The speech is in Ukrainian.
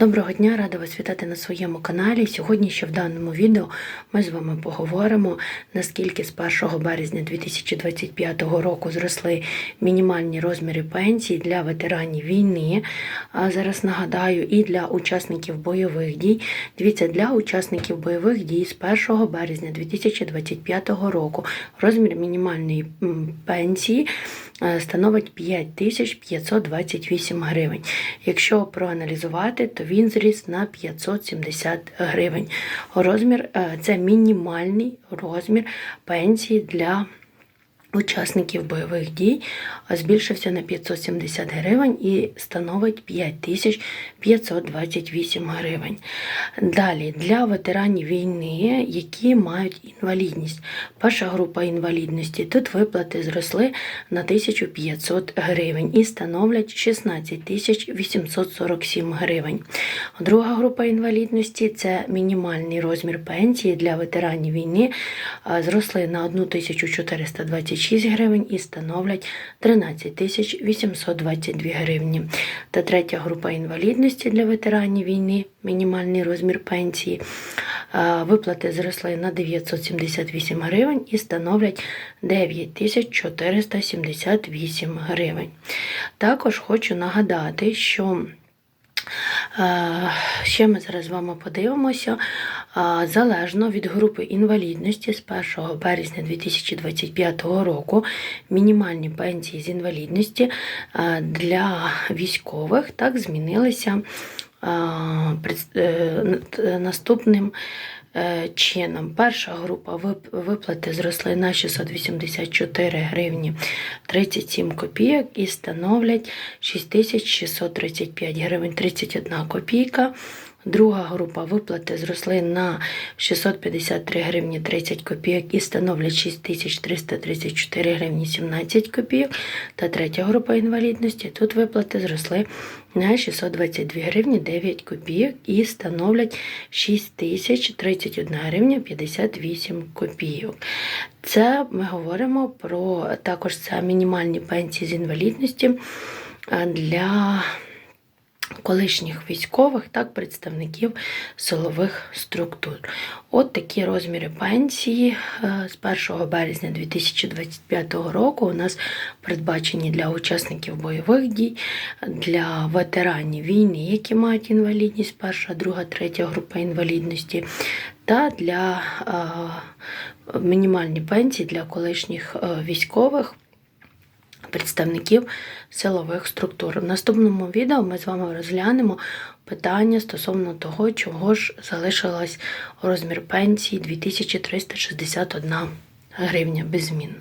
Доброго дня, рада вас вітати на своєму каналі. Сьогодні ще в даному відео ми з вами поговоримо, наскільки з 1 березня 2025 року зросли мінімальні розміри пенсій для ветеранів війни. А зараз нагадаю, і для учасників бойових дій. Дивіться, для учасників бойових дій з 1 березня 2025 року розмір мінімальної пенсії е, становить 5528 гривень. Якщо проаналізувати, то він зріс на 570 гривень. Розмір е, це мінімальний розмір пенсії для учасників бойових дій збільшився на 570 гривень і становить 5528 гривень. Далі для ветеранів війни, які мають інвалідність. Перша група інвалідності. Тут виплати зросли на 1500 гривень і становлять 16 847 гривень. Друга група інвалідності це мінімальний розмір пенсії для ветеранів війни. Зросли на 1426 гривень і становлять 13 822 гривні. Та третя група інвалідності для ветеранів війни, мінімальний розмір пенсії. Виплати зросли на 978 гривень і становлять 9478 гривень. Також хочу нагадати, що Е, Ще ми зараз з вами подивимося. Е, Залежно від групи інвалідності з 1 березня 2025 року мінімальні пенсії з інвалідності е, для військових так змінилися е, е, наступним е, чином. Перша група виплати зросли на 684 гривні 37 копійок і становлять 6635 гривень 31 копійка. Друга група виплати зросли на 653 гривні 30 копійок і становлять 6334 гривні 17 копійок. Та третя група інвалідності тут виплати зросли на 622 гривні 9 копійок і становлять 6031 гривня 58 копійок. Це ми говоримо про також це мінімальні пенсії з інвалідності а, для колишніх військових, так, представників силових структур. От такі розміри пенсії е, з 1 березня 2025 року у нас передбачені для учасників бойових дій, для ветеранів війни, які мають інвалідність, перша, друга, третя група інвалідності, та для е, мінімальні пенсії для колишніх е, військових представників силових структур. В наступному відео ми з вами розглянемо питання стосовно того, чого ж залишилась розмір пенсії 2361 гривня без змін.